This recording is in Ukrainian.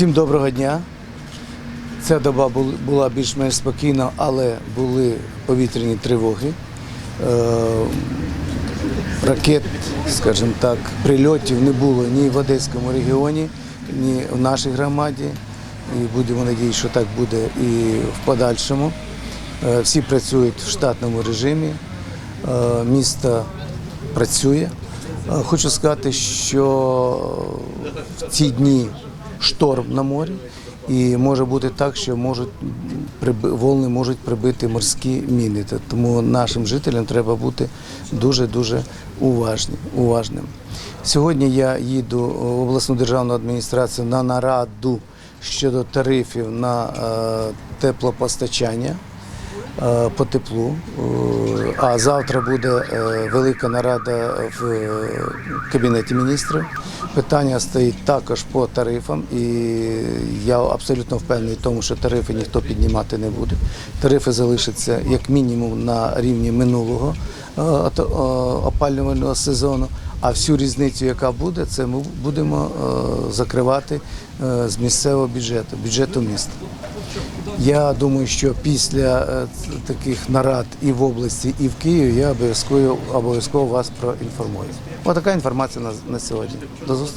Всім доброго дня. Ця доба була більш-менш спокійна, але були повітряні тривоги. Е, Ракет, скажімо так, прильотів не було ні в Одеському регіоні, ні в нашій громаді. І будемо надіятися, що так буде і в подальшому. Е, Всі працюють в штатному режимі. Е, Місто працює. Хочу сказати, що в ці дні шторм на морі, і може бути так, що можуть волни можуть прибити морські міни. Тому нашим жителям треба бути дуже дуже уважним. Сьогодні я їду в обласну державну адміністрацію на нараду щодо тарифів на е, теплопостачання е, по теплу. Е, А завтра буде е, велика нарада в е, кабінеті міністрів. Питання стоїть також по тарифам, і я абсолютно впевнений в тому, що тарифи ніхто піднімати не буде. Тарифи залишаться як мінімум на рівні минулого е, е, опалювального сезону. А всю різницю, яка буде, це ми будемо е, закривати з місцевого бюджету, бюджету міста. Я думаю, що після е, таких нарад і в області, і в Києві я обов'язково обов'язково вас проінформую. Отака інформація на, на сьогодні. До зустрічі.